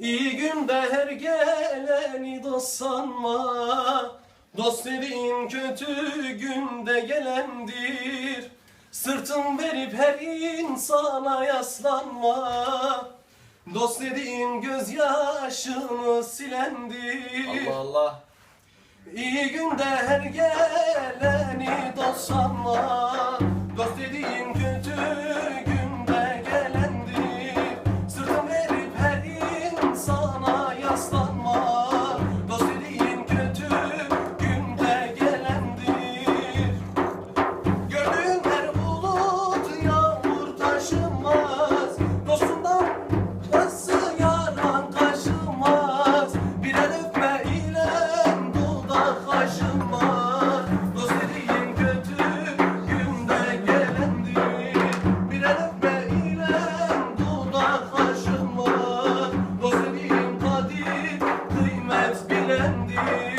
İyi günde her geleni dost sanma. Dost dediğin kötü günde gelendir. Sırtın verip her insana yaslanma. Dost dediğin gözyaşını silendir. Allah Allah. İyi günde her geleni dost sanma. Dost dediğin kötü Kendi